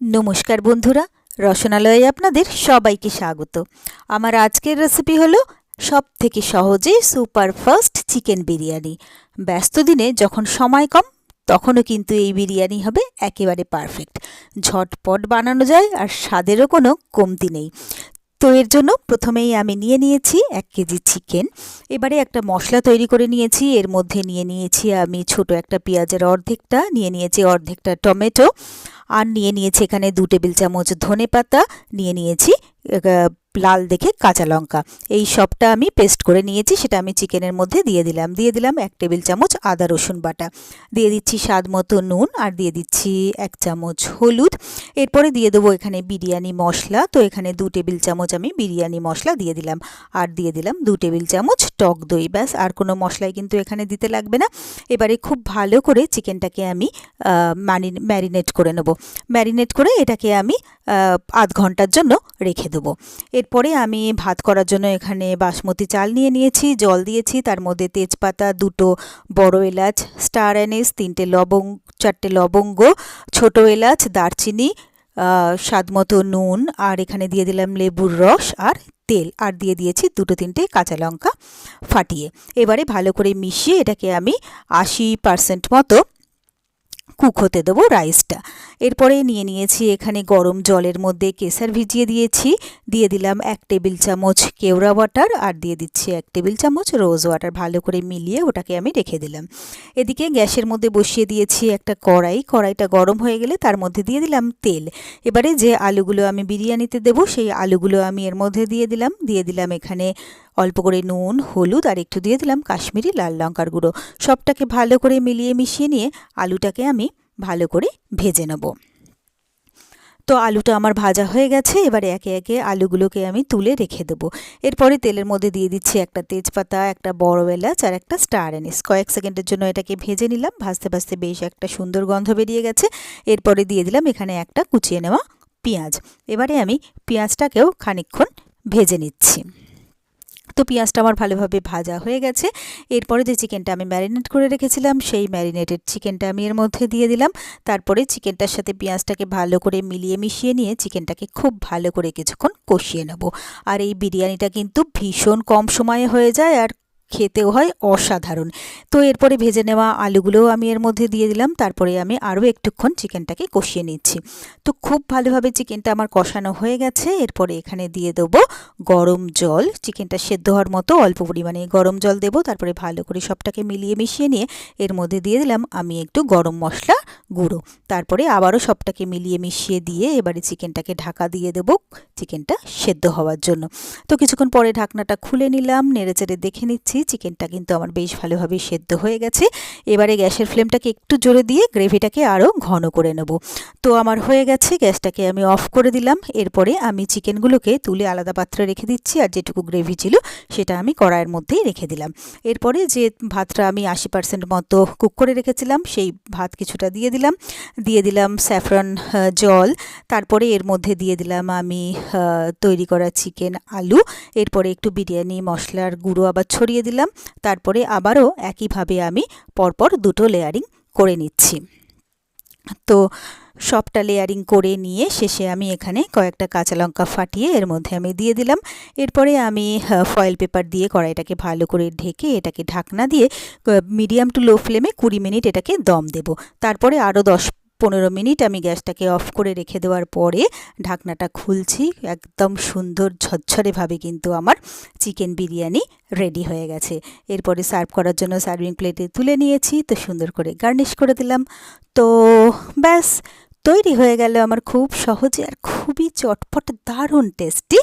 নমস্কার বন্ধুরা, রসনালয়ে আপনাদের সবাইকে স্বাগত। আমার আজকের রেসিপি হলো সব থেকে সহজে সুপার ফাস্ট চিকেন বিরিয়ানি। ব্যস্ত দিনে যখন সময় কম, তখনও কিন্তু এই বিরিয়ানি হবে একেবারে পারফেক্ট ঝটপট বানানো যায় আর স্বাদেরও কোনো কমতি নেই। তো এর জন্য প্রথমেই আমি নিয়ে নিয়েছি এক কেজি চিকেন। এবারে একটা মশলা তৈরি করে নিয়েছি। এর মধ্যে নিয়ে নিয়েছি আমি ছোট একটা পেঁয়াজের অর্ধেকটা, নিয়ে নিয়েছি অর্ধেকটা টমেটো, আর নিয়ে নিয়েছি এখানে দু টেবিল চামচ ধনে পাতা নিয়ে নিয়েছি লাল দেখে কাঁচা লঙ্কা। এই সবটা আমি পেস্ট করে নিয়েছি, সেটা আমি চিকেনের মধ্যে দিয়ে দিলাম। দিয়ে দিলাম এক টেবিল চামচ আদা, রসুন বাটা। দিয়ে দিচ্ছি স্বাদ মতো নুন আর দিয়ে দিচ্ছি এক চামচ হলুদ। এরপরে দিয়ে দেবো এখানে বিরিয়ানি মশলা। তো এখানে দু টেবিল চামচ আমি বিরিয়ানি মশলা দিয়ে দিলাম। আর দিয়ে দিলাম দু টেবিল চামচ টক দই। ব্যাস, আর কোনো মশলাই কিন্তু এখানে দিতে লাগবে না। এবারে খুব ভালো করে চিকেনটাকে আমি ম্যারিনেট করে নেব। ম্যারিনেট করে এটাকে আমি আধ ঘণ্টার জন্য রেখে দেবো। এরপরে আমি ভাত করার জন্য এখানে বাসমতি চাল নিয়ে নিয়েছি, জল দিয়েছি, তার মধ্যে তেজপাতা, দুটো বড় এলাচ, স্টার অ্যানিস, তিনটে লবং চারটে লবঙ্গ, ছোট এলাচ, দারচিনি স্বাদমতো নুন, আর এখানে দিয়ে দিলাম লেবুর রস আর তেল, আর দিয়ে দিয়েছি দুটো তিনটে কাঁচা লঙ্কা ফাটিয়ে। এবারে ভালো করে মিশিয়ে এটাকে আমি আশি পার্সেন্ট মতো কুক হতে দেবো রাইসটা। এরপরে নিয়ে নিয়েছি এখানে গরম জলের মধ্যে কেসার ভিজিয়ে দিয়েছি। দিয়ে দিলাম এক টেবিল চামচ কেওড়া ওয়াটার আর দিয়ে দিচ্ছি এক টেবিল চামচ রোজ ওয়াটার ভালো করে মিলিয়ে ওটাকে আমি রেখে দিলাম। এদিকে গ্যাসের মধ্যে বসিয়ে দিয়েছি একটা কড়াই। কড়াইটা গরম হয়ে গেলে তার মধ্যে দিয়ে দিলাম তেল। এবারে যে আলুগুলো আমি বিরিয়ানিতে দেবো সেই আলুগুলো আমি এর মধ্যে দিয়ে দিলাম। দিয়ে দিলাম এখানে অল্প করে নুন, হলুদ আর একটু দিয়ে দিলাম কাশ্মীরি লাল লঙ্কার গুঁড়ো। সবটাকে ভালো করে মিলিয়ে মিশিয়ে নিয়ে আলুটাকে আমি ভালো করে ভেজে নেব। তো আলুটা আমার ভাজা হয়ে গেছে, এবারে একে একে আলুগুলোকে আমি তুলে রেখে দেবো। এরপরে তেলের মধ্যে দিয়ে দিচ্ছি একটা তেজপাতা, একটা বড় এলাচ আর একটা স্টার অ্যানিস। কয়েক সেকেন্ডের জন্য এটাকে ভেজে নিলাম, ভাজতে ভাজতে বেশ একটা সুন্দর গন্ধ বেরিয়ে গেছে। এরপরে দিয়ে দিলাম এখানে একটা কুচিয়ে নেওয়া পেঁয়াজ। এবারে আমি পেঁয়াজটাকেও খানিকক্ষণ ভেজে নিচ্ছি। তো পেঁয়াজটা আমার ভালোভাবে ভাজা হয়ে গেছে। এরপরে যে চিকেনটা আমি ম্যারিনেট করে রেখেছিলাম, সেই ম্যারিনেটেড চিকেনটা আমি এর মধ্যে দিয়ে দিলাম। তারপরে চিকেনটার সাথে পেঁয়াজটাকে ভালো করে মিলিয়ে মিশিয়ে নিয়ে চিকেনটাকে খুব ভালো করে কিছুক্ষণ কষিয়ে নেব। আর এই বিরিয়ানিটা কিন্তু ভীষণ কম সময়ে হয়ে যায় আর খেতেও হয় অসাধারণ। তো এরপরে ভেজে নেওয়া আলুগুলোও আমি এর মধ্যে দিয়ে দিলাম, তারপরে আমি আরও একটুক্ষণ চিকেনটাকে কষিয়ে নিচ্ছি। তো খুব ভালোভাবে চিকেনটা আমার কষানো হয়ে গেছে, এরপরে এখানে দিয়ে দেবো গরম জল। চিকেনটা সেদ্ধ হওয়ার মতো অল্প পরিমাণে গরম জল দেবো, তারপরে ভালো করে সবটাকে মিলিয়ে মিশিয়ে নিয়ে এর মধ্যে দিয়ে দিলাম আমি একটু গরম মশলা গুঁড়ো। তারপরে আবারও সবটাকে মিলিয়ে মিশিয়ে দিয়ে এবারে চিকেনটাকে ঢাকা দিয়ে দেবো চিকেনটা সেদ্ধ হওয়ার জন্য। তো কিছুক্ষণ পরে ঢাকনাটা খুলে নিলাম নেড়েচেড়ে দেখে নিচ্ছি, চিকেনটা কিন্তু আমার বেশ ভালোভাবে সেদ্ধ হয়ে গেছে। এবারে গ্যাসের ফ্লেমটাকে একটু জোরে দিয়ে গ্রেভিটাকে আরও ঘন করে নেব। তো আমার হয়ে গেছে, গ্যাসটাকে আমি অফ করে দিলাম। এরপরে আমি চিকেনগুলোকে তুলে আলাদা পাত্রে রেখে দিচ্ছি, আর যেটুকু গ্রেভি ছিল সেটা আমি কড়াইয়ের মধ্যেই রেখে দিলাম। এরপরে যে ভাতটা আমি আশি পার্সেন্ট মতো কুক করে রেখেছিলাম, সেই ভাত কিছুটা দিয়ে দিয়ে দিলাম স্যাফরন জল, তারপরে এর মধ্যে দিয়ে দিলাম আমি তৈরি করা চিকেন আলু, এরপরে একটু বিরিয়ানি, মশলার গুঁড়ো আবার ছড়িয়ে দিলাম, তারপরে আবারও একইভাবে আমি পরপর দুটো লেয়ারিং করে নিচ্ছি। তো সবটা লেয়ারিং করে নিয়ে শেষে আমি এখানে কয়েকটা কাঁচা লঙ্কা ফাটিয়ে এর মধ্যে আমি দিয়ে দিলাম। এরপরে আমি ফয়েল পেপার দিয়ে কড়াইটাকে ভালো করে ঢেকে এটাকে ঢাকনা দিয়ে মিডিয়াম টু লো ফ্লেমে কুড়ি মিনিট এটাকে দম দেব। তারপরে আরও দশ পনেরো মিনিট আমি গ্যাসটাকে অফ করে রেখে দেওয়ার পরে ঢাকনাটা খুলছি। একদম সুন্দর ঝরঝরেভাবে কিন্তু আমার চিকেন বিরিয়ানি রেডি হয়ে গেছে। এরপরে সার্ভ করার জন্য সার্ভিং প্লেটে তুলে নিয়েছি, তো সুন্দর করে গার্নিশ করে দিলাম। তো ব্যাস, তৈরি হয়ে গেল আমার খুব সহজে আর খুবই চটপট, দারুণ টেস্টি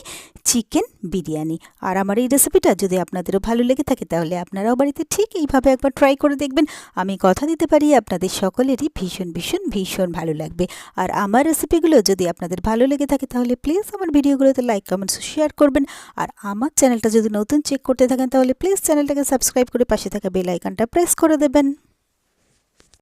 চিকেন বিরিয়ানি। আর আমার এই রেসিপিটা যদি আপনাদেরও ভালো লেগে থাকে, তাহলে আপনারাও বাড়িতে ঠিক এইভাবে একবার ট্রাই করে দেখবেন। আমি কথা দিতে পারি, আপনাদের সকলেরই ভীষণ ভীষণ ভীষণ ভালো লাগবে। আর আমার রেসিপিগুলো যদি আপনাদের ভালো লেগে থাকে, তাহলে প্লিজ আমার ভিডিওগুলোতে লাইক কমেন্টস শেয়ার করবেন। আর আমার চ্যানেলটা যদি নতুন চেক করতে থাকেন, তাহলে প্লিজ চ্যানেলটাকে সাবস্ক্রাইব করে পাশে থাকা বেল আইকনটা প্রেস করে দেবেন।